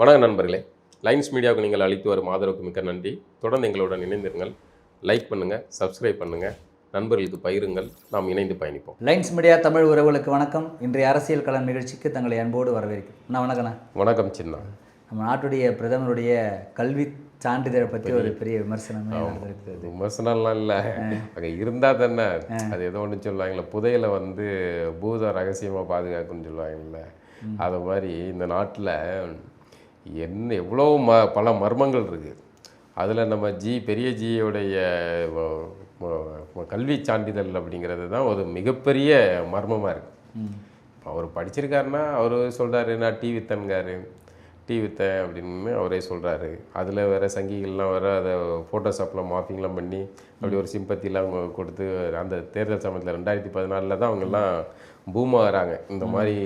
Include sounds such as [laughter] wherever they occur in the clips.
வணக்கம் நண்பர்களே. லைன்ஸ் மீடியாவுக்கு நீங்கள் அளித்து வரும் ஆதரவுக்கு மிக்க நன்றி. தொடர்ந்து எங்களுடன் இணைந்திருங்கள். லைக் பண்ணுங்கள் சப்ஸ்கிரைப் பண்ணுங்கள் நண்பர்களுக்கு பகிருங்கள். நாம் இணைந்து பயணிப்போம். லைன்ஸ் மீடியா தமிழ் உறவுகளுக்கு வணக்கம். இன்றைய அரசியல் களம் நிகழ்ச்சிக்கு தங்களை அன்போடு வரவேற்கிறேன் அண்ணா வணக்கண்ணா. வணக்கம் சின்ன. நம்ம நாட்டுடைய பிரதமருடைய கல்வி சான்றிதழை பற்றி ஒரு பெரிய விமர்சனமே நடந்திருக்கு அது விமர்சனம்லாம் இல்லை. அங்கே இருந்தால் தானே. அது ஏதோ ஒன்று சொல்லுவாங்கல்ல. புதையலை வந்து பூத ரகசியமாக பாதுகாக்குன்னு சொல்லுவாங்கல்ல. அது மாதிரி இந்த நாட்டில் என்ன எவ்வளோ ம பல மர்மங்கள் இருக்குது அதில் நம்ம ஜி பெரிய ஜியோடைய கல்வி சான்றிதழ் அப்படிங்கிறது தான் ஒரு மிகப்பெரிய மர்மமாக இருக்குது அவர் படிச்சிருக்காருன்னா அவர் சொல்கிறாரு நான் டி வித்தன்காரு. டி வித்தன் அப்படின்னு அவரே சொல்கிறாரு அதில் வேறு சங்கிகள்லாம் வேறு அதை ஃபோட்டோஷாப்பில் மாஃபிங்லாம் பண்ணி அப்படி ஒரு சிம்பத்திலாம் கொடுத்து அந்த தேர்தல் சமயத்தில் ரெண்டாயிரத்தி பதினாலில் தான் அவங்கெல்லாம் பூமாகறாங்க இந்த மாதிரி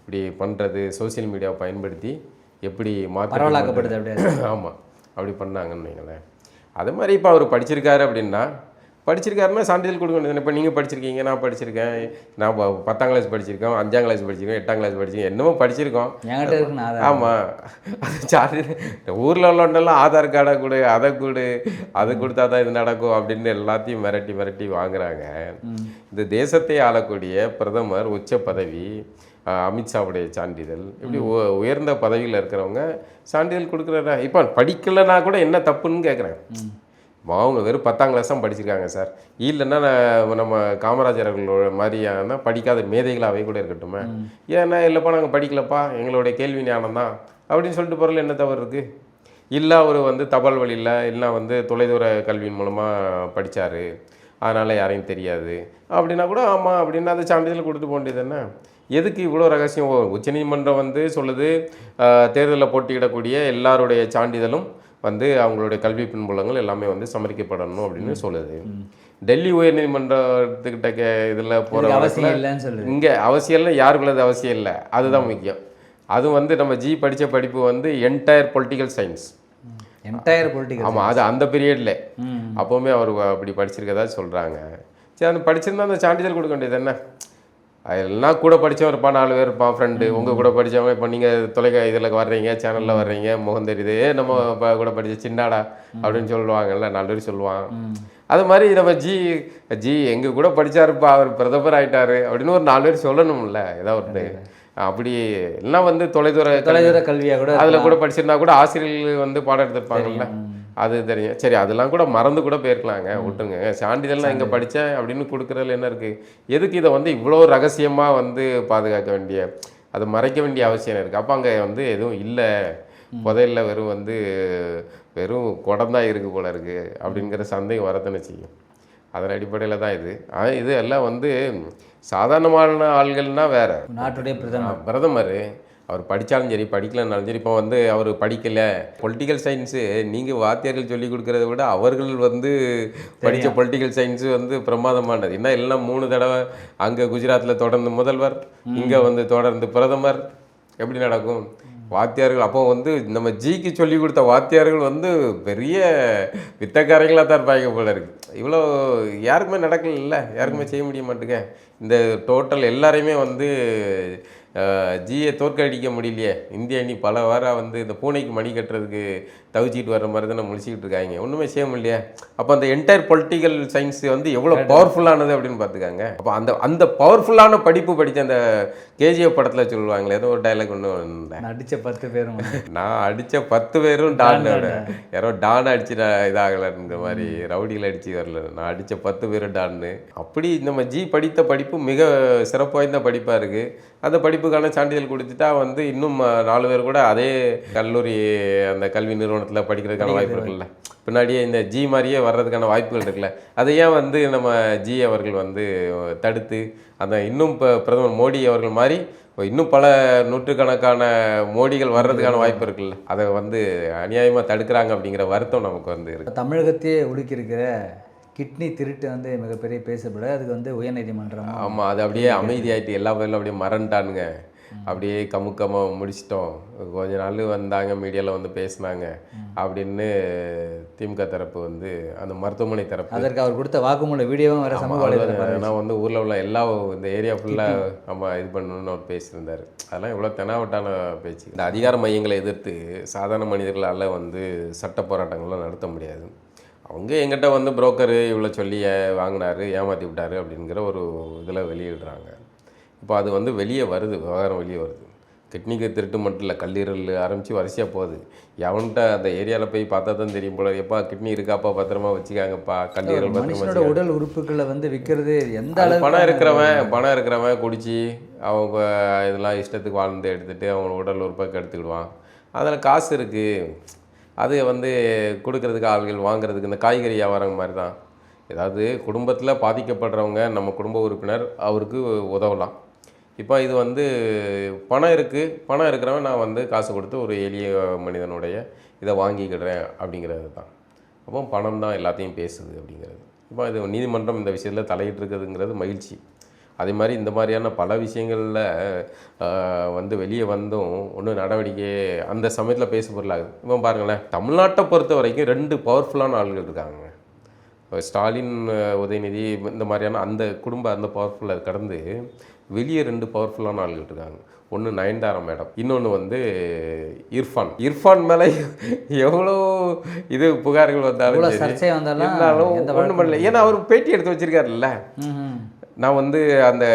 இப்படி பண்ணுறது சோஷியல் மீடியாவை பயன்படுத்தி எப்படி பரவலாக்கப்படுது அப்படியே? [clears throat] ஆமாம் அப்படி பண்ணாங்கன்னு வைங்களேன். அது மாதிரி இப்போ அவர் படிச்சிருக்காரு அப்படின்னா படிச்சிருக்காருன்னா சான்றிதழ் கொடுக்க வேண்டியது இப்போ நீங்கள் படிச்சிருக்கீங்க நான் படிச்சிருக்கேன். நான் பத்தாம் கிளாஸ் படிச்சிருக்கோம் அஞ்சாம் கிளாஸ் படிச்சிருக்கோம் எட்டாம் கிளாஸ் படிச்சிருக்கேன் என்னமோ படிச்சிருக்கோம். ஆமாம் அது சான்றிதழ் ஊரில் உள்ளவண்டெல்லாம் ஆதார் கார்டை கொடு அதை கொடு அதை கொடுத்தா தான் இது நடக்கும் அப்படின்னு எல்லாத்தையும் மிரட்டி மிரட்டி வாங்குறாங்க. இந்த தேசத்தை ஆளக்கூடிய பிரதமர் உச்ச பதவி அமித்ஷாவுடைய சான்றிதழ். இப்படி உ- உயர்ந்த பதவியில் இருக்கிறவங்க சான்றிதழ் கொடுக்குறாரா இப்போ படிக்கலைன்னா கூட என்ன தப்புன்னு கேட்குறேன் அவங்க வெறும் பத்தாம் கிளாஸ் தான் படிச்சிருக்காங்க சார். இல்லைன்னா நான் நம்ம காமராஜர் அவர்களோட மாதிரியான படிக்காத மேதைகளாகவே கூட இருக்கட்டுமே. ஏன்னா இல்லைப்பா நாங்கள் படிக்கலப்பா எங்களுடைய கேள்வி ஞானம் தான் அப்படின்னு சொல்லிட்டு போகிறதுல என்ன தவறு இருக்குது இல்லை அவர் வந்து தபால் வழியில் இல்லை வந்து தொலைதூர கல்வியின் மூலமாக படித்தார் அதனால் யாரையும் தெரியாது. அப்படின்னா கூட ஆமாம் அப்படின்னா அந்த சான்றிதழ் கொடுத்து போக வேண்டியது என்ன எதுக்கு இவ்வளோ ரகசியம்? உச்சநீதிமன்றம் வந்து சொல்லுது தேர்தலில் போட்டியிடக்கூடிய எல்லாருடைய சான்றிதழும் வந்து அவங்களுடைய கல்வி பின்புலங்கள் எல்லாமே வந்து சமரிக்கப்படணும் அப்படின்னு சொல்லுது. டெல்லி உயர்நீதிமன்றத்துக்கிட்ட கே இதில் போகிற அவசியம் இல்லைன்னு சொல்லுது. இங்கே அவசியம் இல்லை யாருக்குள்ளது அவசியம் இல்லை. அதுதான் முக்கியம். அது வந்து நம்ம ஜி படித்த படிப்பு வந்து entire political science entire political ஆமாம் அது அந்த பீரியடில் அப்போவுமே அவர் அப்படி படிச்சிருக்கதா சொல்கிறாங்க சரி அந்த படிச்சிருந்தா அந்த சான்றிதழ் கொடுக்க வேண்டியது என்ன? எல்லாம் கூட படித்தவன் இருப்பான் நாலு பேர் இருப்பான் ஃப்ரெண்டு உங்கள் கூட படித்தவங்க இப்போ நீங்கள் தொலைக்கா இதில் வர்றீங்க சேனலில் வர்றீங்க முகம் தெரியுது. "ஏ, நம்ம இப்போ கூட படித்த சின்னாடா அப்படின்னு சொல்லுவாங்கல்ல நாலு பேர் சொல்லுவான். அது மாதிரி நம்ம ஜி ஜி எங்கள் கூட படிச்சாருப்பா அவர் பிரதமர் ஆயிட்டாரு அப்படின்னு ஒரு நாலு பேர் சொல்லணும்ல ஏதாவது ஒன்று அப்படி எல்லாம் வந்து தொலைதூர தொலைதூர கல்வியாக கூட அதுல கூட படிச்சிருந்தா கூட ஆசிரியர்கள் வந்து பாடம் எடுத்திருப்பாங்கல்ல. அது தெரியும். சரி அதெல்லாம் கூட மறந்து கூட போயிருக்கலாங்க விட்டுங்க சான்றிதழ் நான் இங்க படிச்சேன் அப்படின்னு கொடுக்கறதுல என்ன இருக்கு? எதுக்கு இதை வந்து இவ்வளோ ரகசியமா வந்து பாதுகாக்க வேண்டிய அதை மறைக்க வேண்டிய அவசியம் இருக்கு. அப்ப அங்க வந்து எதுவும் இல்லை. புதையல்ல வெறும் வந்து வெறும் குடம் தான் இருக்கு போல இருக்கு அப்படிங்கிற சந்தேகம் வரத்தானே செய்யும் அதன் அடிப்படையில் தான் இது. ஆனால் இது எல்லாம் வந்து சாதாரணமான ஆள்கள்னா வேற. நாட்டுடைய பிரதமர். பிரதமர். அவர் படித்தாலும் சரி படிக்கலனாலும் சரி இப்போ வந்து அவர் படிக்கல. பொலிட்டிக்கல் சயின்ஸு நீங்கள் வாத்தியார்கள் சொல்லி கொடுக்கறத விட அவர்கள் வந்து படித்த பொலிட்டிக்கல் சயின்ஸு வந்து பிரமாதமானது. என்ன எல்லாம் மூணு தடவை அங்கே குஜராத்தில் தொடர்ந்து முதல்வர் இங்கே வந்து தொடர்ந்து பிரதமர். எப்படி நடக்கும்? வாத்தியார்கள் அப்போ வந்து நம்ம ஜிக்கு சொல்லி கொடுத்த வாத்தியார்கள் வந்து பெரிய வித்தக்காரங்களாக தான் இருப்பாங்க போல இருக்கு. இவ்வளோ யாருக்குமே நடக்கல யாருக்குமே செய்ய முடிய மாட்டேங்க. இந்த டோட்டல் எல்லாரையுமே வந்து ஜியை தோற்கடிக்க முடியலையே. இந்திய அணி பல வாரம் வந்து இந்த பூனைக்கு மணி கட்டுறதுக்கு தவிச்சிட்டு வர்ற மாதிரி தானே முடிச்சுக்கிட்டு இருக்காங்க. ஒன்றுமே செய்ய முடியலையே. அப்போ அந்த என்டையர் பொலிட்டிக்கல் சயின்ஸ் வந்து எவ்வளோ பவர்ஃபுல்லானது அப்படின்னு பார்த்துக்காங்க. அப்போ அந்த அந்த பவர்ஃபுல்லான படிப்பு படித்த அந்த கேஜிஎஃப் படத்தில் சொல்லுவாங்களே ஏதோ ஒரு டைலாக் ஒன்று நடிச்ச பத்து பேரும் நான் அடிச்ச பத்து பேரும் டான் யாரோ டான் அடிச்சு இதாகலன்ற மாதிரி ரவுடியில் அடிச்சு வரல. நான் அடிச்ச பத்து பேரும் டான்னு. அப்படி நம்ம ஜி படித்த படிப்பு மிக சிறப்பு வாய்ந்த படிப்பாக இருக்கு. அந்த படிப்புக்கான சான்றிதழ் கொடுத்துட்டா வந்து இன்னும் நாலு பேர் கூட அதே கல்லூரி அந்த கல்வி நிறுவனத்தில் படிக்கிறதுக்கான வாய்ப்பு இருக்குல்ல. பின்னாடியே இந்த ஜி மாதிரியே வர்றதுக்கான வாய்ப்புகள் இருக்குல்ல. அதை ஏன் வந்து நம்ம ஜி அவர்கள் வந்து தடுத்து அந்த இன்னும் இப்போ பிரதமர் மோடி அவர்கள் மாதிரி இன்னும் பல நூற்றுக்கணக்கான மோடிகள் வர்றதுக்கான வாய்ப்பு இருக்குல்ல. அதை வந்து அநியாயமாக தடுக்கிறாங்க அப்படிங்கிற வருத்தம் நமக்கு வந்து இருக்கு. தமிழகத்தையே உலுக்கியிருக்கிற கிட்னி திருட்டு வந்து மிகப்பெரிய பேசப்பட அதுக்கு வந்து உயர்நீதிமன்றம் ஆமாம் அது அப்படியே அமைதியாயிட்டு எல்லா பேரும் அப்படியே மறந்துட்டானுங்க. அப்படியே கமுக்கமாக முடிச்சிட்டோம். கொஞ்ச நாள் வந்தாங்க மீடியாவில் வந்து பேசினாங்க. அப்படின்னு திமுக தரப்பு வந்து அந்த மருத்துவமனை தரப்பு. அதற்கு அவர் கொடுத்த வாக்குமூல வீடியோவும் வேற சமூக நான் வந்து ஊரில் உள்ள எல்லா இந்த ஏரியா ஃபுல்லாக நம்ம இது பண்ணணும்னு அவர் பேசியிருந்தார். அதெல்லாம் இவ்வளோ தெனாவட்டான பேச்சு. இந்த அதிகார மையங்களை எதிர்த்து சாதாரண மனிதர்களால் வந்து சட்ட போராட்டங்கள்லாம் நடத்த முடியாது. அவங்க எங்கிட்ட வந்து புரோக்கரு இவ்வளோ சொல்லி வாங்கினாரு ஏமாற்றி விட்டாரு அப்படிங்கிற ஒரு இதில் வெளியிடுறாங்க. இப்போ அது வந்து வெளியே வருது விவகாரம் வெளியே வருது. கிட்னிக்கு திருட்டு மட்டும் இல்லை கல்லீரல் ஆரம்பித்து வரிசையாக போகுது. எவன்கிட்ட அந்த ஏரியாவில் போய் பார்த்தா தான் தெரியும் போல எப்பா கிட்னி இருக்காப்பா பத்திரமா வச்சுக்காங்கப்பா கல்லீரல் பத்திரமா உடல் உறுப்புகளை வந்து விற்கிறது எந்த பணம் இருக்கிறவன் பணம் இருக்கிறவன் குடிச்சு அவங்க இதெல்லாம் இஷ்டத்துக்கு வாழ்ந்து எடுத்துட்டு அவங்க உடல் உறுப்பை கெடுத்துக்கிடுவான். அதில் காசு இருக்குது அது வந்து கொடுக்கறதுக்கு ஆள்கள் வாங்குறதுக்கு இந்த காய்கறி வியாபாரம் மாதிரி தான் ஏதாவது குடும்பத்தில் பாதிக்கப்படுறவங்க நம்ம குடும்ப உறுப்பினர் அவருக்கு உதவலாம். இப்போ இது வந்து பணம் இருக்குது பணம் இருக்கிறவன் நான் வந்து காசு கொடுத்து ஒரு எளிய மனிதனுடைய இதை வாங்கிக்கிடுறேன் அப்படிங்கிறது தான். அப்போ பணம் தான் எல்லாத்தையும் பேசுது அப்படிங்கிறது. இப்போ இது நீதிமன்றம் இந்த விஷயத்தில் தலையிட்டுருக்குதுங்கிறது மகிழ்ச்சி. அதே மாதிரி இந்த மாதிரியான பல விஷயங்களில் வந்து வெளியே வந்தும் ஒன்றும் நடவடிக்கை அந்த சமயத்தில் பேச பொருளாகுது. இப்போ பாருங்களேன் தமிழ்நாட்டை பொறுத்த வரைக்கும் ரெண்டு பவர்ஃபுல்லான ஆள்கள் இருக்காங்க. ஸ்டாலின் உதயநிதி இந்த மாதிரியான அந்த குடும்ப அந்த பவர்ஃபுல்லாக கடந்து வெளியே ரெண்டு பவர்ஃபுல்லான ஆள்கள் இருக்காங்க. ஒன்று நயன்தாரா மேடம் இன்னொன்று வந்து இர்ஃபான். இர்ஃபான் மேலே எவ்வளோ இது புகார்கள் வந்தாலும் சர்ச்சை வந்தாலும் இருந்தாலும் ஒன்றும் பண்ணல. ஏன்னா அவர் பேட்டி எடுத்து வச்சிருக்காருல்ல. நான் வந்து அந்த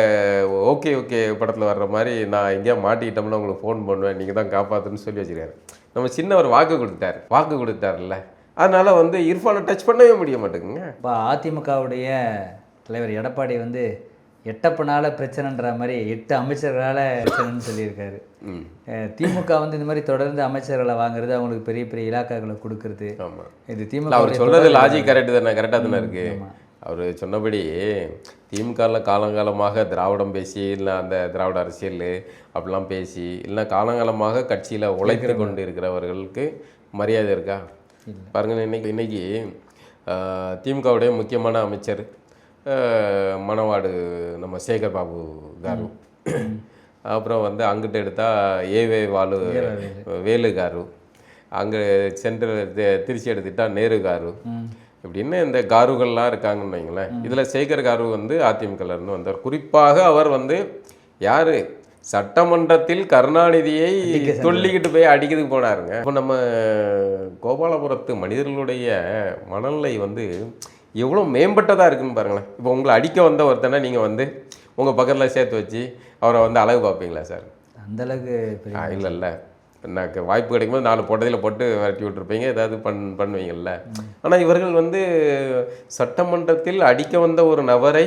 ஓகே ஓகே படத்தில் வர்ற மாதிரி நான் எங்கேயா மாட்டிக்கிட்டோம்னா உங்களுக்கு ஃபோன் பண்ணுவேன் நீங்கள் தான் காப்பாற்றுன்னு சொல்லி வச்சிருக்காரு. நம்ம சின்னவர் வாக்கு கொடுத்தாரு. வாக்கு கொடுத்தாருல்ல. அதனால வந்து இர்ஃபானை டச் பண்ணவே முடிய மாட்டேங்குங்க இப்போ அதிமுகவுடைய தலைவர் எடப்பாடி வந்து எட்டப்பனால பிரச்சனைன்ற மாதிரி எட்டு அமைச்சர்களால் பிரச்சனைன்னு சொல்லியிருக்காரு. திமுக வந்து இந்த மாதிரி தொடர்ந்து அமைச்சர்களை வாங்குறது அவங்களுக்கு பெரிய பெரிய இலாக்காக்களை கொடுக்கறது. இது திமுக அவர் சொல்றது லாஜிக் கரெக்டு தானே கரெக்டாக தானே இருக்கு. அவர் சொன்னபடி திமுகவில் காலங்காலமாக திராவிடம் பேசி இல்லை அந்த திராவிட அரசியல் அப்படிலாம் பேசி இல்லை காலங்காலமாக கட்சியில் உழைத்து கொண்டு இருக்கிறவர்களுக்கு மரியாதை இருக்கா? பாருங்க இன்னைக்கு இன்னைக்கு திமுகவுடைய முக்கியமான அமைச்சர் மணவாடு நம்ம சேகர் பாபு காரு. அப்புறம் வந்து அங்கிட்ட எடுத்தால் ஏவே வாலு வேலு காரு. அங்கே சென்ட்ரல் திருச்சி எடுத்துட்டா நேரு காரு. இப்படின்னு இந்த காருகள்லாம் இருக்காங்கன்னு வைங்களேன். இதில் சேகர் காரு வந்து அதிமுகல இருந்து வந்தார். குறிப்பாக அவர் வந்து யாரு? சட்டமன்றத்தில் கருணாநிதியை சொல்லிக்கிட்டு போய் அடிக்கிறதுக்கு போனாருங்க. இப்போ நம்ம கோபாலபுரத்து மனிதர்களுடைய மனநிலை வந்து எவ்வளோ மேம்பட்டதாக இருக்குன்னு பாருங்களேன். இப்போ உங்களை அடிக்க வந்த ஒருத்தனை நீங்கள் வந்து உங்கள் பக்கத்தில் சேர்த்து வச்சு அவரை வந்து அழகு பார்ப்பீங்களா சார்? அந்த அளவுக்கு பெரிய இல்லை இல்லை எனக்கு வாய்ப்பு கிடைக்கும்போது நாலு பொட்டதில் போட்டு விரட்டி விட்டுருப்பீங்க. ஏதாவது பண் பண்ணுவீங்கல்ல. ஆனால் இவர்கள் வந்து சட்டமன்றத்தில் அடிக்க வந்த ஒரு நபரை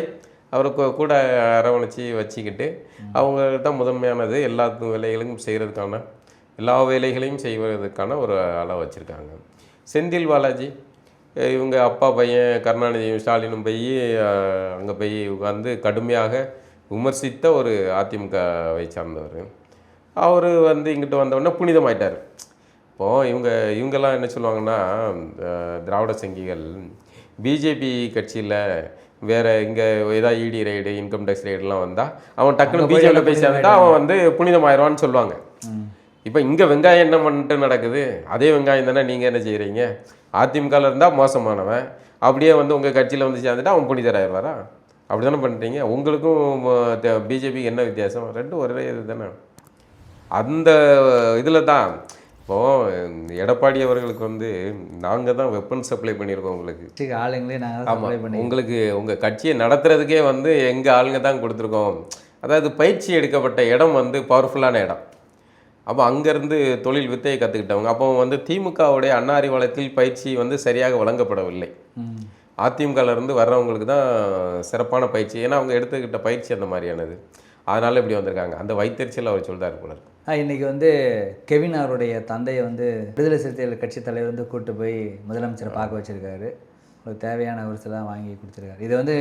அவருக்கு கூட அரவணைச்சி வச்சுக்கிட்டு அவங்க தான் முதன்மையானது எல்லா வேலைகளும் செய்கிறதுக்கான எல்லா வேலைகளையும் செய்வதற்கான ஒரு அளவு வச்சுருக்காங்க. செந்தில் பாலாஜி இவங்க அப்பா பையன் கருணாநிதியும் ஸ்டாலினும் போய் அங்கே போய் உட்காந்து கடுமையாக விமர்சித்த ஒரு அதிமுகவை சார்ந்தவர். அவர் வந்து இங்கிட்டு வந்தவுடனே புனிதமாயிட்டார். இப்போது இவங்க இவங்கெல்லாம் என்ன சொல்லுவாங்கன்னா திராவிட சங்கிகள் பிஜேபி கட்சியில் வேற இங்கே ஏதாவது இடி ரைடு இன்கம் டேக்ஸ் ரைடுலாம் வந்தால் அவன் டக்குன்னு பிஜேபியில் போய் சேர்ந்தா அவன் வந்து புனிதமாயிடுவான்னு சொல்லுவாங்க. இப்போ இங்கே வெங்காயம் என்ன பண்ணிட்டு நடக்குது? அதே வெங்காயம் தானே நீங்கள் என்ன செய்கிறீங்க அதிமுகவில் இருந்தால் மோசமானவன். அப்படியே வந்து உங்கள் கட்சியில் வந்து சேர்ந்துட்டா அவன் புனிதராயிருவாரா அப்படி தானே பண்ணுறீங்க உங்களுக்கும் பிஜேபிக்கு என்ன வித்தியாசம்? ரெண்டும் ஒரே இது தானே. அந்த இதில் தான். இப்போது எடப்பாடி அவர்களுக்கு வந்து நாங்கள் தான் வெப்பன் சப்ளை பண்ணியிருக்கோம் உங்களுக்கு. ஆளுங்களே நாங்கள் ஆமா. சப்ளை பண்ணி உங்களுக்கு உங்கள் கட்சியை நடத்துறதுக்கே வந்து எங்கள் ஆளுங்க தான் கொடுத்துருக்கோம். அதாவது பயிற்சி எடுக்கப்பட்ட இடம் வந்து பவர்ஃபுல்லான இடம். அப்போ அங்கேருந்து தொழில் வித்தையை கற்றுக்கிட்டவங்க அப்போ வந்து திமுகவுடைய அண்ணா வளத்தில் பயிற்சி வந்து சரியாக வழங்கப்படவில்லை. அதிமுகலேருந்து வர்றவங்களுக்கு தான் சிறப்பான பயிற்சி. ஏன்னா அவங்க எடுத்துக்கிட்ட பயிற்சி அந்த மாதிரியானது. அதனால் இப்படி வந்திருக்காங்க. அந்த வைத்தறிச்சல் அவர் சொல்கிறார் போல இன்றைக்கி வந்து கெவின் அவருடைய தந்தையை வந்து விடுதலை சிறுத்தைகள் கட்சி தலைவர் வந்து கூப்பிட்டு போய் முதலமைச்சரை பார்க்க வச்சிருக்காரு. தேவையான ஒரு சில வாங்கி கொடுத்துருக்காரு. இது வந்து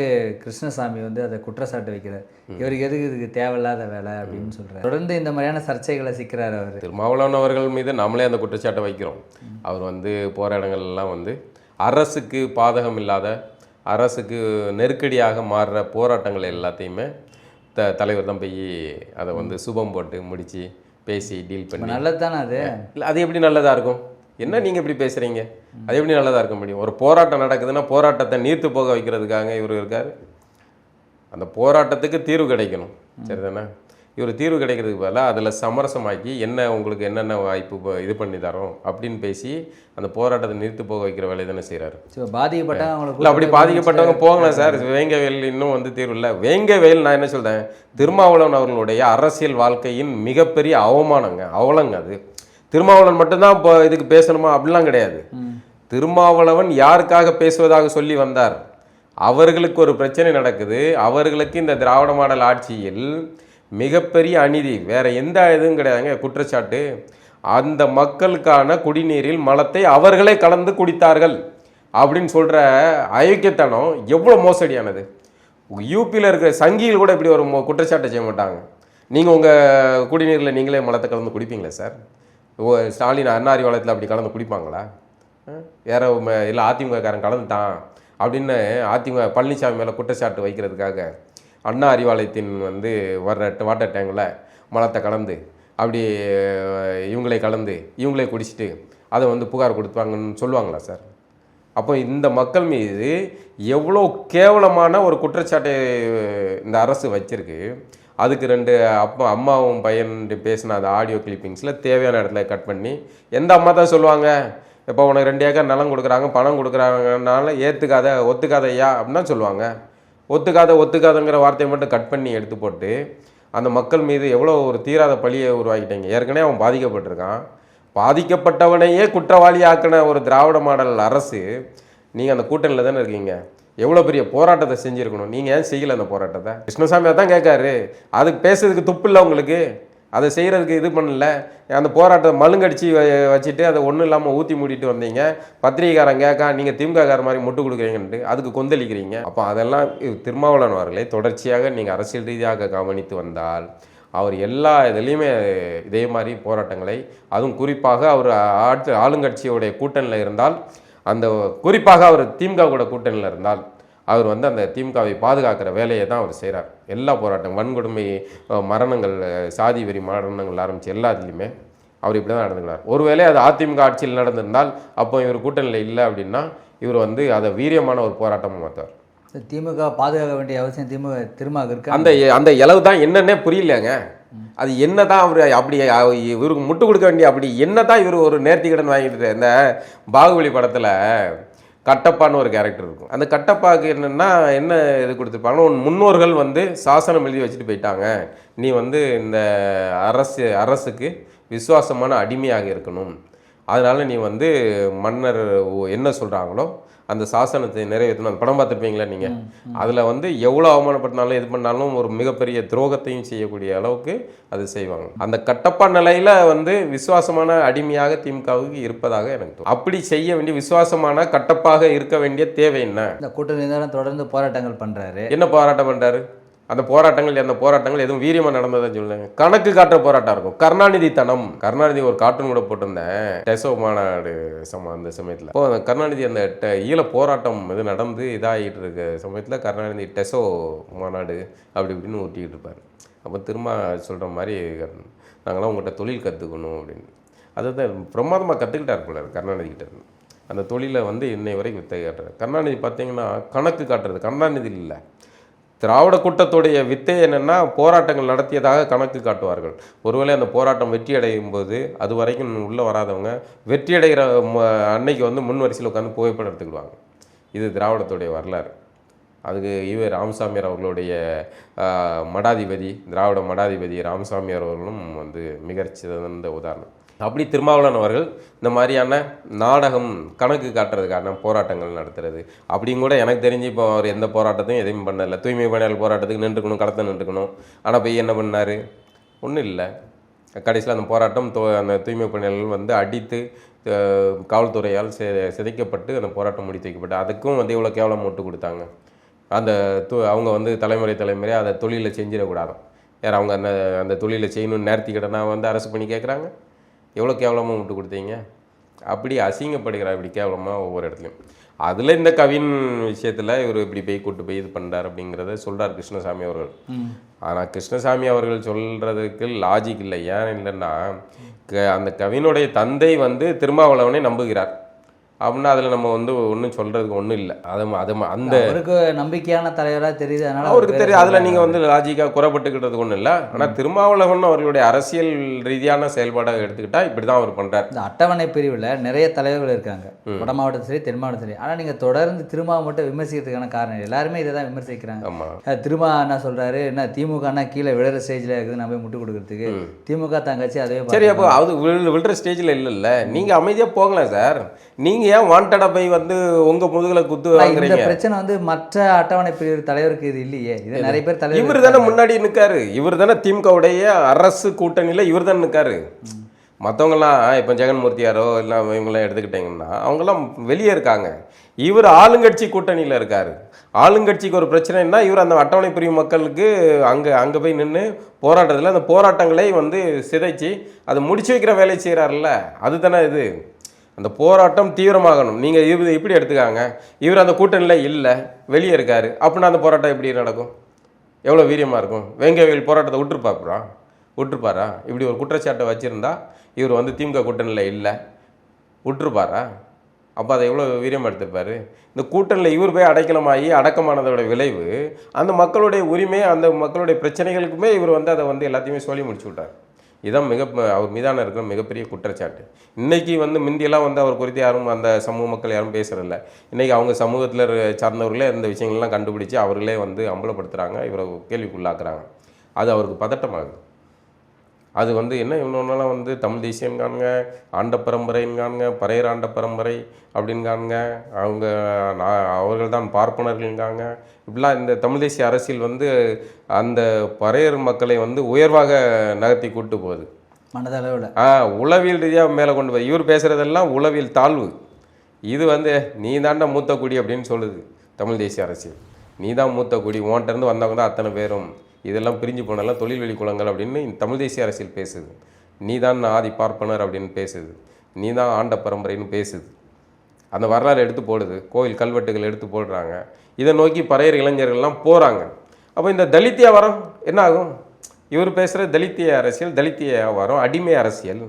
கிருஷ்ணசாமி வந்து அதை குற்றச்சாட்டு வைக்கிறார். இவருக்கு எதுக்கு இதுக்கு தேவையில்லாத வேலை அப்படின்னு சொல்றாரு. தொடர்ந்து இந்த மாதிரியான சர்ச்சைகளை சிக்கிறார் அவர். திருமாவளவன் அவர்கள் மீது நாமளே அந்த குற்றச்சாட்டை வைக்கிறோம். அவர் வந்து போகிற இடங்கள்லாம் வந்து அரசுக்கு பாதகம் இல்லாத அரசுக்கு நெருக்கடியாக மாறுற போராட்டங்கள் எல்லாத்தையுமே த தலைவர் தான் போய் அதை வந்து சுபம் போட்டு முடித்து பேசி டீல் பண்ணி. நல்லது தானே அது? இல்லை அது எப்படி நல்லதாக இருக்கும்? என்ன நீங்கள் இப்படி பேசுகிறீங்க அது எப்படி நல்லதாக இருக்க முடியும்? ஒரு போராட்டம் நடக்குதுன்னா போராட்டத்தை நீர்த்து போக வைக்கிறதுக்காக இவர் இருக்கார். அந்த போராட்டத்துக்கு தீர்வு கிடைக்கணும். சரிதானே? இவர் தீர்வு கிடைக்கிறதுக்கு பதிலாக அதில் சமரசமாக்கி என்ன உங்களுக்கு என்னென்ன வாய்ப்பு இது பண்ணி தரோம் அப்படின்னு பேசி அந்த போராட்டத்தை நிறுத்து போக வைக்கிற வேலையை தானே செய்கிறாரு பாதிக்கப்பட்டவங்க இல்லை அப்படி பாதிக்கப்பட்டவங்க போகலாம் சார். வேங்கவேல் இன்னும் வந்து தீர்வு இல்லை. வேங்கவேல் நான் என்ன சொல்றேன்? திருமாவளவன் அவர்களுடைய அரசியல் வாழ்க்கையின் மிகப்பெரிய அவமானங்க அவலங்க அது. திருமாவளவன் மட்டும்தான் இப்போ இதுக்கு பேசணுமா? அப்படிலாம் கிடையாது. திருமாவளவன் யாருக்காக பேசுவதாக சொல்லி வந்தார்? அவர்களுக்கு ஒரு பிரச்சனை நடக்குது. அவர்களுக்கு இந்த திராவிட மாடல் ஆட்சியில் மிகப்பெரிய அநீதி. வேற எந்த இதுவும் கிடையாதுங்க குற்றச்சாட்டு. அந்த மக்களுக்கான குடிநீரில் மலத்தை அவர்களே கலந்து குடித்தார்கள் அப்படின்னு சொல்ற ஐக்கியத்தனம் எவ்வளோ மோசடியானது. யூபியில் இருக்கிற சங்கியில் கூட இப்படி ஒரு குற்றச்சாட்டை செய்ய மாட்டாங்க. நீங்கள் உங்கள் குடிநீரில் நீங்களே மலத்தை கலந்து குடிப்பீங்களா சார்? ஓ ஸ்டாலின் அண்ணா அறிவாலயத்தில் அப்படி கலந்து குடிப்பாங்களா? வேறு இல்லை அதிமுககாரன் கலந்துட்டான் அப்படின்னு அதிமுக பழனிசாமி மேலே குற்றச்சாட்டு வைக்கிறதுக்காக அண்ணா அறிவாலயத்தின் வந்து வர்ற வாட்டர் டேங்கில் மலத்தை கலந்து அப்படி இவங்களே கலந்து இவங்களே குடிச்சிட்டு அதை வந்து புகார் கொடுப்பாங்கன்னு சொல்லுவாங்களா சார்? அப்போ இந்த மக்கள் மீது எவ்வளோ கேவலமான ஒரு குற்றச்சாட்டை இந்த அரசு வச்சிருக்கு. அதுக்கு ரெண்டு அப்பா அம்மாவும் பையன் பேசின அந்த ஆடியோ கிளிப்பிங்ஸில் தேவையான இடத்துல கட் பண்ணி எந்த அம்மா தான் சொல்லுவாங்க இப்போ உனக்கு ரெண்டு ஏக்கர் நிலம் கொடுக்குறாங்க பணம் கொடுக்குறாங்கனால ஏற்றுக்காத ஒத்துக்காத ஐயா அப்படின்னு சொல்லுவாங்க. ஒத்துக்காத ஒத்துக்காதங்கிற வார்த்தையை மட்டும் கட் பண்ணி எடுத்து போட்டு அந்த மக்கள் மீது எவ்வளோ ஒரு தீராத பழியை உருவாக்கிட்டாங்க. ஏற்கனவே அவன் பாதிக்கப்பட்டிருக்கான். பாதிக்கப்பட்டவனையே குற்றவாளி ஆக்கின ஒரு திராவிட மாடல் அரசு நீங்கள் அந்த கூட்டணியில் தானே இருக்கீங்க. எவ்வளோ பெரிய போராட்டத்தை செஞ்சுருக்கணும்? நீங்கள் ஏன் செய்யலை அந்த போராட்டத்தை? கிருஷ்ணசாமி தான் கேட்காரு. அதுக்கு பேசுறதுக்கு துப்பு இல்லை உங்களுக்கு. அதை செய்கிறதுக்கு இது பண்ணல. அந்த போராட்டத்தை மழுங்கடிச்சு வச்சுட்டு அதை ஒன்றும் இல்லாமல் ஊற்றி மூடிட்டு வந்தீங்க. பத்திரிகைக்காரன் கேட்கா நீங்கள் திமுககார மாதிரி முட்டு கொடுக்குறீங்கன்ட்டு அதுக்கு கொந்தளிக்கிறீங்க. அப்போ அதெல்லாம் திருமாவளவன் அவர்களை தொடர்ச்சியாக நீங்கள் அரசியல் ரீதியாக கவனித்து வந்தால் அவர் எல்லா இதுலேயுமே இதே மாதிரி போராட்டங்களை அதுவும் குறிப்பாக அவர் ஆட்சி ஆளுங்கட்சியோடைய கூட்டணியில் இருந்தால் அந்த குறிப்பாக அவர் திமுக கூட கூட்டணியில் இருந்தால் அவர் வந்து அந்த திமுகவை பாதுகாக்கிற வேலையை தான் அவர் செய்கிறார் எல்லா போராட்டம் வன்கொடுமை மரணங்கள் சாதி வெறி மரணங்கள் ஆரம்பித்து எல்லாத்துலேயுமே அவர் இப்படி தான் நடந்துக்கிறார். ஒருவேளை அது அதிமுக ஆட்சியில் நடந்திருந்தால் அப்போ இவர் கூட்டணியில் இல்லை அப்படின்னா இவர் வந்து அதை வீரியமான ஒரு போராட்டமாக மாற்றுவார் திமுக பாதுகாக்க வேண்டிய அவசியம் திமுக திரும்ப இருக்கா? அந்த அந்த இளவு தான் என்னன்னே புரியலங்க அது என்ன தான் அவர் அப்படி இவருக்கு முட்டு கொடுக்க வேண்டிய அப்படி என்ன தான் இவர் ஒரு நேர்த்திக்கடன் வாங்கிட்டு இந்த பாகுபலி படத்தில் கட்டப்பான்னு ஒரு கேரக்டர் இருக்கும். அந்த கட்டப்பாவுக்கு என்னென்னா என்ன இது கொடுத்துருப்பாங்கன்னா உன் முன்னோர்கள் வந்து சாசனம் எழுதி வச்சுட்டு போயிட்டாங்க. நீ வந்து இந்த அரசு அரசுக்கு விசுவாசமான அடிமையாக இருக்கணும். அதனால நீ வந்து மன்னர் என்ன சொல்கிறாங்களோ அந்த சாசனத்தை நிறைவேற்றணும். அந்த படம் பார்த்துருப்பீங்களா நீங்க? அதுல வந்து எவ்வளோ அவமானப்பட்டாலும் இது பண்ணாலும் ஒரு மிகப்பெரிய துரோகத்தையும் செய்யக்கூடிய அளவுக்கு அது செய்வாங்க. அந்த கட்டப்பா நிலையில வந்து விசுவாசமான அடிமையாக திமுகவுக்கு இருப்பதாக எனக்கு. அப்படி செய்ய வேண்டிய விசுவாசமான கட்டப்பாக இருக்க வேண்டிய தேவை என்ன? இந்த கூட்டணி தொடர்ந்து போராட்டங்கள் பண்றாரு. என்ன போராட்டம் பண்றாரு? அந்த போராட்டங்கள் அந்த போராட்டங்கள் எதுவும் வீரியமா நடந்ததுன்னு சொல்லுங்க. கணக்கு காட்டுற போராட்டம் இருக்கும். கருணாநிதி தனம் கருணாநிதி ஒரு கார்ட்டூன் கூட போட்டிருந்தேன். டெசோ மாநாடு சம அந்த சமயத்தில். இப்போ அந்த கருணாநிதி அந்த டெ- ஈழ போராட்டம் இது நடந்து இதாகிட்டு இருக்க சமயத்தில் கருணாநிதி டெசோ மாநாடு அப்படி இப்படின்னு ஊட்டிக்கிட்டு இருப்பார். அப்போ திரும்ப சொல்கிற மாதிரி நாங்களாம் உங்கள்கிட்ட தொழில் கற்றுக்கணும் அப்படின்னு. அதுதான் பிரமாதமாக கற்றுக்கிட்டார் போல இருக்கு கருணாநிதி இருந்து. அந்த தொழிலை வந்து இன்னை வரைக்கும் வித்தை காட்டுறாரு. கருணாநிதி பார்த்தீங்கன்னா கணக்கு காட்டுறது கருணாநிதி இல்லை திராவிட கூட்டத்துடைய வித்தை என்னென்னா போராட்டங்கள் நடத்தியதாக கணக்கு காட்டுவார்கள். ஒருவேளை அந்த போராட்டம் வெற்றி அடையும் போது அது வரைக்கும் உள்ளே வராதவங்க வெற்றி அடைகிற ம- அன்னைக்கு வந்து முன் வரிசையில் உட்காந்து புகைப்படம் எடுத்துக்கிடுவாங்க. இது திராவிடத்துடைய வரலாறு. அதுக்கு இவ ராமசாமியார் அவர்களுடைய மடாதிபதி திராவிட மடாதிபதி ராமசாமியார் அவர்களும் வந்து மிகச்சிறந்த உதாரணம். அப்படி திருமாவளவன் அவர்கள் இந்த மாதிரியான நாடகம் கணக்கு காட்டுறதுக்கான போராட்டங்கள் நடத்துறது. அப்படியும் கூட எனக்கு தெரிஞ்சு இப்போ அவர் எந்த போராட்டத்தையும் எதையும் பண்ணல. தூய்மை பணியாளர் போராட்டத்துக்கு நின்றுக்கணும் கடத்த நின்றுக்கணும். ஆனால் போய் என்ன பண்ணார்? ஒன்றும் இல்லை. கடைசியில் அந்த போராட்டம் தோ அந்த தூய்மை பணியாளர்கள் வந்து அடித்து காவல்துறையால் செ சிதைக்கப்பட்டு அந்த போராட்டம் முடித்து வைக்கப்பட்டு அதுக்கும் வந்து இவ்வளோ கேவலம் விட்டு கொடுத்தாங்க. அந்த அவங்க வந்து தலைமுறை தலைமுறையாக அதை தொழிலில் செஞ்சிடக்கூடாது யார் அவங்க அந்த அந்த தொழிலை செய்யணும்னு நேர்த்தி நான் வந்து அரசு பண்ணி கேட்குறாங்க எவ்வளோ கேவலமாக விட்டு கொடுத்தீங்க? அப்படி அசிங்கப்படுகிறார் இப்படி கேவலமாக ஒவ்வொரு இடத்துலையும். அதில் இந்த கவின் விஷயத்தில் இவர் இப்படி போய் கூட்டு போய் இது பண்ணுறார் அப்படிங்கிறத சொல்றார் கிருஷ்ணசாமி அவர்கள். ஆனால் கிருஷ்ணசாமி அவர்கள் சொல்கிறதுக்கு லாஜிக் இல்லை. ஏன் இல்லைன்னா க- அந்த கவினுடைய தந்தை வந்து திருமாவளவனை நம்புகிறார். அப்படின்னா அதில் நம்ம வந்து ஒன்றும் சொல்கிறதுக்கு ஒன்றும் இல்லை. அது அது அந்த அவருக்கு நம்பிக்கையான தலைவராக தெரியுது அதனால அவருக்கு அவர் தெரியும் அதில் நீங்கள் வந்து லாஜிக்காக குறைப்பட்டுக்கிட்டதுக்கு ஒன்றும் இல்லை. ஆனால் திருமாவளவன் அவர்களுடைய அரசியல் ரீதியான செயல்பாடை எடுத்துக்கிட்டா இப்படி தான் அவர் பண்ணுறார் இந்த அட்டவணை பிரிவில் நிறைய தலைவர்கள் இருக்காங்க. வட மாவட்டத்தில் சரி தென் மாவட்டத்தில் சரி. ஆனால் நீங்கள் தொடர்ந்து திருமாவை மட்டும் விமர்சிக்கிறதுக்கான காரணம் இல்லை. எல்லாருமே இதை தான் விமர்சிக்கிறாங்க. திருமா என்ன சொல்றாரு என்ன திமுகனா கீழே விழுற ஸ்டேஜில் இருக்குது நம்ம முட்டு கொடுக்கறதுக்கு. திமுக தங்கச்சி அதுவே சரி அப்போ அது விழு விழுற ஸ்டேஜில் இல்லைல்ல. நீங்கள் அமைதியாக போகலாம் சார். நீங்கள் ஏன் வாண்டடாக போய் வந்து உங்கள் முதுகில் குத்து ஆனா, இந்த வாங்குறீங்க? பிரச்சனை வந்து மற்ற அட்டவணை பிரிவு தலைவருக்கு இது இல்லையே. இது நிறைய பேர் தலைவர் இவர் தானே முன்னாடி நிற்காரு இவர் தானே திமுகவுடைய அரசு கூட்டணியில் இவர் தானே நிற்காரு மற்றவங்களாம் இப்போ ஜெகன்மூர்த்தியாரோ இல்லை இவங்களாம் எடுத்துக்கிட்டிங்கன்னா அவங்களாம் வெளியே இருக்காங்க. இவர் ஆளுங்கட்சி கூட்டணியில் இருக்காரு. ஆளுங்கட்சிக்கு ஒரு பிரச்சனைன்னா இவர் அந்த அட்டவணை பிரிவு மக்களுக்கு அங்கே அங்கே போய் நின்று போராட்டத்தில் அந்த போராட்டங்களை வந்து சிதைச்சு அதை முடிச்சு வைக்கிற வேலையை செய்கிறாருல்ல அதுதானே இது. அந்த போராட்டம் தீவிரமாகணும். நீங்கள் இது இப்படி எடுத்துக்காங்க. இவர் அந்த கூட்டணியில் இல்லை வெளியே இருக்கார். அப்படின்னா அந்த போராட்டம் எப்படி நடக்கும்? எவ்வளோ வீரியமாக இருக்கும்? வேங்கவேல் போராட்டத்தை விட்டுருப்பாப்புறா விட்டுருப்பாரா? இப்படி ஒரு குற்றச்சாட்டை வச்சுருந்தா இவர் வந்து திமுக கூட்டணியில் இல்லை. விட்டுருப்பாரா? அப்போ அதை எவ்வளோ வீரியம் எடுத்துப்பார்? இந்த கூட்டணியில் இவர் போய் அடைக்கலமாகி அடக்கமானதோட விளைவு அந்த மக்களுடைய உரிமை அந்த மக்களுடைய பிரச்சனைகளுக்குமே இவர் வந்து அதை வந்து எல்லாத்தையுமே சொல்லி முடிச்சு விட்டார். இதான் மிக அவர் மீதான இருக்கிற மிகப்பெரிய குற்றச்சாட்டு. இன்றைக்கி வந்து முந்தியெல்லாம் வந்து அவர் குறித்து யாரும் அந்த சமூக மக்கள் யாரும் பேசுகிறதில்ல இன்றைக்கி அவங்க சமூகத்தில் சார்ந்தவர்களே இந்த விஷயங்கள்லாம் கண்டுபிடிச்சு அவர்களே வந்து அம்பலப்படுத்துகிறாங்க இவரை கேள்விக்குள்ளாக்குறாங்க. அது அவருக்கு பதட்டமாகுது. அது வந்து என்ன இவனெல்லாம் வந்து தமிழ் தேசியன்கானுங்க ஆண்ட பரம்பரைன்கானுங்க பறையர் ஆண்ட பரம்பரை அப்படின்கானுங்க அவங்க நான் அவர்கள் தான் பார்ப்பனர்கள்காங்க இப்படிலாம் இந்த தமிழ் தேசிய அரசியல் வந்து அந்த பறையர் மக்களை வந்து உயர்வாக நகர்த்தி கூட்டு போகுது. மனதளவில் ஆ உளவியல் ரீதியாக மேலே கொண்டு போய் இவர் பேசுகிறதெல்லாம் உளவியல் தாழ்வு. இது வந்து நீ தாண்டா மூத்த குடி அப்படின்னு சொல்லுது தமிழ் தேசிய அரசியல். நீ தான் மூத்த குடி உன்கிட்ட இருந்து வந்தவங்க தான் அத்தனை பேரும். இதெல்லாம் பிரிஞ்சு போனெல்லாம் தொழில்வெளி குளங்கள் அப்படின்னு தமிழ் தேசிய அரசியல் பேசுது. நீ தான் ஆதி பார்ப்பனர் அப்படின்னு பேசுது. நீ தான் ஆண்ட பரம்பரைன்னு பேசுது. அந்த வரலாறு எடுத்து போடுது. கோயில் கல்வெட்டுகள் எடுத்து போடுறாங்க. இதை நோக்கி பறையர் இளைஞர்கள்லாம் போகிறாங்க அப்போ இந்த தலித்திய வரம் என்ன ஆகும்? இவர் பேசுகிற தலித்திய அரசியல் தலித்திய வரம் அடிமை அரசியல்.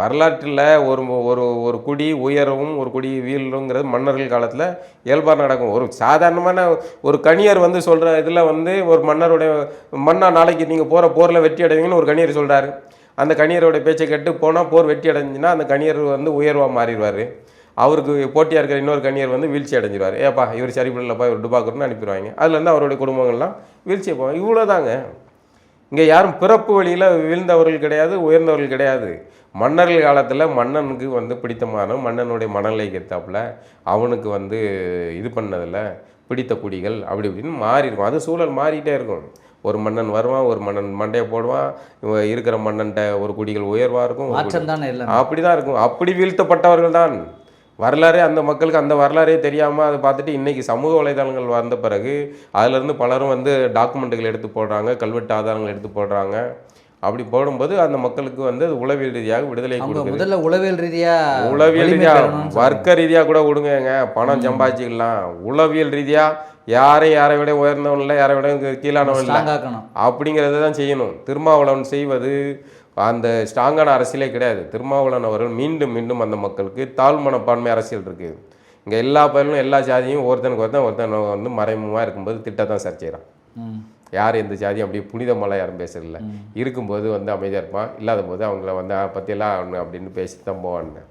வரலாற்றில் ஒரு ஒரு ஒரு குடி உயரவும் ஒரு குடி வீழுங்கிறது மன்னர்கள் காலத்தில் இயல்பாக நடக்கும். ஒரு சாதாரணமான ஒரு கணியர் வந்து சொல்கிற இதில் வந்து ஒரு மன்னருடைய மன்னா நாளைக்கு நீங்கள் போகிற போரில் வெற்றி அடைவீங்கன்னு ஒரு கணியர் சொல்கிறாரு அந்த கணியரோட பேச்சை கேட்டு போனால் போர் வெற்றி அடைஞ்சுன்னா அந்த கணியர் வந்து உயர்வாக மாறிடுவார். அவருக்கு போட்டியாக இருக்கிற இன்னொரு கணியர் வந்து வீழ்ச்சி அடைஞ்சிருவார். ஏப்பா இவர் சரிப்படலப்பா இவர் டுபாக்குன்னு அனுப்பிடுவாங்க. அதுலேருந்து அவருடைய குடும்பங்கள்லாம் வீழ்ச்சியை போவாங்க. இவ்வளோதாங்க இங்கே யாரும் பிறப்பு வழியில் வீழ்ந்தவர்கள் கிடையாது உயர்ந்தவர்கள் கிடையாது. மன்னர்கள் காலத்தில் மன்னனுக்கு வந்து பிடித்தமான மன்னனுடைய மணலை கெத்தாப்புல அவனுக்கு வந்து இது பண்ணதில் பிடித்த குடிகள் அப்படி இப்படின்னு மாறி இருக்கும். அது சூழல் மாறிட்டே இருக்கும். ஒரு மன்னன் வருவான் ஒரு மன்னன் மண்டையை போடுவான் இருக்கிற மன்னன்ட்ட ஒரு குடிகள் உயர்வாக இருக்கும் அப்படி தான் இருக்கும். அப்படி வீழ்த்தப்பட்டவர்கள் தான். வரலாறே அந்த மக்களுக்கு அந்த வரலாறே தெரியாமல் அதை பார்த்துட்டு இன்னைக்கு சமூக வலைதளங்கள் வந்த பிறகு அதிலிருந்து பலரும் வந்து டாக்குமெண்ட்டுகள் எடுத்து போடுறாங்க கல்வெட்டு ஆதாரங்கள் எடுத்து போடுறாங்க. அப்படி போடும்போது அந்த மக்களுக்கு வந்து அது உளவியல் ரீதியாக விடுதலை முதல்ல உளவியல் ரீதியா உளவியல் ரீதியா வர்க்க ரீதியா கூட விடுங்கங்க பணம் சம்பாதிச்சிக்கலாம். உளவியல் ரீதியா யாரையும் யாரை விட உயர்ந்தவன் இல்லை யாரை விட கீழானவன் இல்லை. அப்படிங்கிறத தான் செய்யணும். திருமாவளவன் செய்வது அந்த ஸ்ட்ராங்கான அரசியலே கிடையாது. திருமாவளவன் அவர்கள் மீண்டும் மீண்டும் அந்த மக்களுக்கு தாழ் மனப்பான்மை அரசியல் இருக்குது இங்கே எல்லா பயிலும் எல்லா ஜாதியும் ஒருத்தனுக்கு ஒருத்தன் ஒருத்தன் வந்து மறைமுகமாக இருக்கும்போது திட்டத்தான் சர்ச்சை செய்கிறான் யார் எந்த ஜாதியும் அப்படியே புனிதமெல்லாம் யாரும் பேசுறதில்ல. இருக்கும்போது வந்து அமைதியாக இருப்பான். இல்லாத போது அவங்கள வந்து "ஆ, பத்தியெல்லாம் அவனு அப்படின்னு பேசிட்டு தான் போவான்னு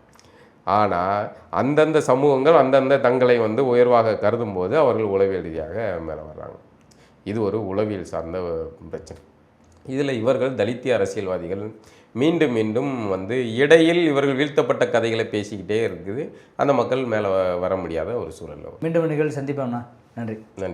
ஆனால் அந்தந்த சமூகங்கள் அந்தந்த தங்களை வந்து உயர்வாக கருதும் போது அவர்கள் உளவியல் ரீதியாக மேலே வர்றாங்க. இது ஒரு உளவியல் சார்ந்த பிரச்சனை. இதில் இவர்கள் தலித்திய அரசியல்வாதிகள். மீண்டும் மீண்டும் வந்து இடையில் இவர்கள் வீழ்த்தப்பட்ட கதைகளை பேசிக்கிட்டே இருக்குது. அந்த மக்கள் மேலே வர முடியாத ஒரு சூழல் மீண்டும் நிகழ்ச்சி சந்திப்போம்ண்ணா. நன்றி. நன்றி.